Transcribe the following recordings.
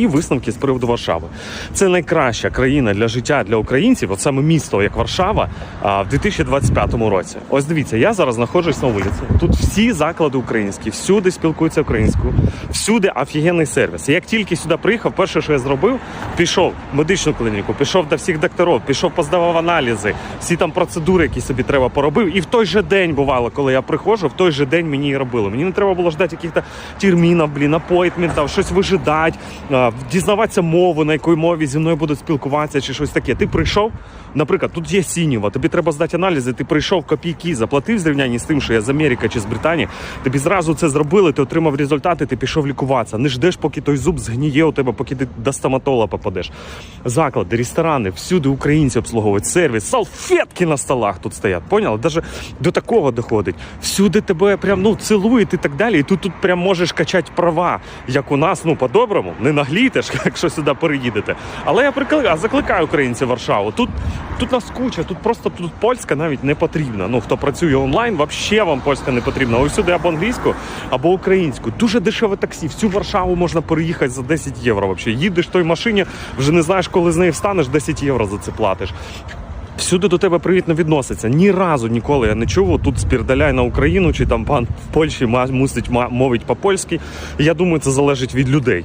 І висновки з приводу Варшави. Це найкраща країна для життя для українців, от саме місто, як Варшава, в 2025 році. Ось дивіться, я зараз знаходжусь на вулиці. Тут всі заклади українські, всюди спілкуються українською, всюди офігенний сервіс. Як тільки сюди приїхав, перше, що я зробив, пішов в медичну клініку, пішов до всіх докторів, пішов, поздавав аналізи, всі там процедури, які собі треба поробив. І в той же день бувало, коли я приходжу, в той же день мені і робили. Мені не треба було ждати якихось термінів, блін, апойтментів, щось вижидати, дізнаватися мову, на якій мові зі мною будуть спілкуватися, чи щось таке. Ти прийшов, наприклад, тут є сінєва, тобі треба здати аналізи, ти прийшов копійки, заплатив зрівнянні з тим, що я з Америки чи з Британії. Тобі зразу це зробили, ти отримав результати, ти пішов лікуватися. Не ждеш, поки той зуб згніє у тебе, поки ти до стоматолога попадеш. Заклади, ресторани, всюди українці обслуговують сервіс, салфетки на столах тут стоять. Поняли? Даже до такого доходить. Всюди тебе прям ну цілують і так далі. І тут тут прям можеш качати права, як у нас, ну по-доброму, не наглійте ж, якщо сюди переїдете. Але я прикликаю, закликаю українців Варшаву. Тут тут нас куча, тут просто тут польська навіть не потрібна. Ну хто працює онлайн, взагалі вам польська не потрібна. Ось сюди або англійську, або українську. Дуже дешеве таксі. Всю Варшаву можна переїхати за 10 євро. Взагалі. Їдеш в той машині, вже не знаєш, коли з неї встанеш, 10 євро за це платиш. Всюди до тебе привітно відноситься. Ні разу ніколи я не чув. Тут спірдаляй на Україну чи там пан в Польщі мусить мовить по-польськи. Я думаю, це залежить від людей.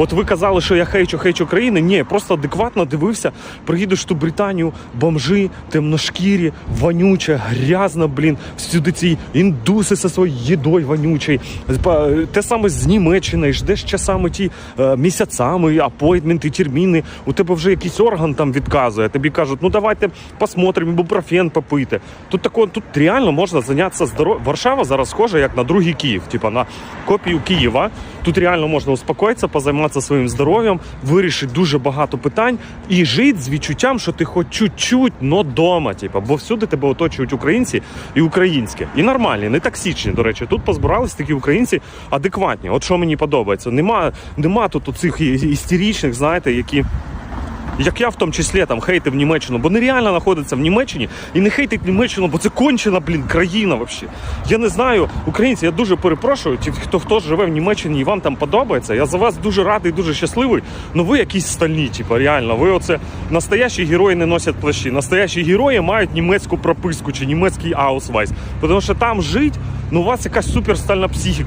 От ви казали, що я хейчу, хейчу країни. Ні, просто адекватно дивився. Приїдеш в ту Британію, бомжи, темношкірі, вонюче, грязно, блін. Всюди ці індуси зі своєю їдою вонючою. Те саме з Німеччини, ждеш часами ті е, місяцями, апойтменти, терміни. У тебе вже якийсь орган там відказує. Тобі кажуть, ну давайте посмотримо, ібупрофен попити. Тут тако, тут реально можна зайнятися здоров'ям. Варшава зараз схожа як на другий Київ, типа на копію Києва. Тут реально можна успокоїтися, позайматися своїм здоров'ям, вирішить дуже багато питань і жити з відчуттям, що ти хоч чуть-чуть, но дома. типу, бо всюди тебе оточують українці і українське. І нормальні, не токсичні, до речі. Тут позбирались такі українці адекватні. От що мені подобається. Нема, нема тут оцих і- істеричних, знаєте, які. Як я в тому числі там хейтив Німеччину, бо нереально знаходиться в Німеччині і не хейтить Німеччину, бо це кончена, блін, країна взагалі. Я не знаю, українці, я дуже перепрошую, ті, хто хто живе в Німеччині і вам там подобається. Я за вас дуже радий, дуже щасливий. Ну ви якісь стальні, типу, реально. Ви оце настоящі герої не носять плащі. Настоящі герої мають німецьку прописку чи німецький аусвайс. Тому що там жить, ну у вас якась суперстальна психіка.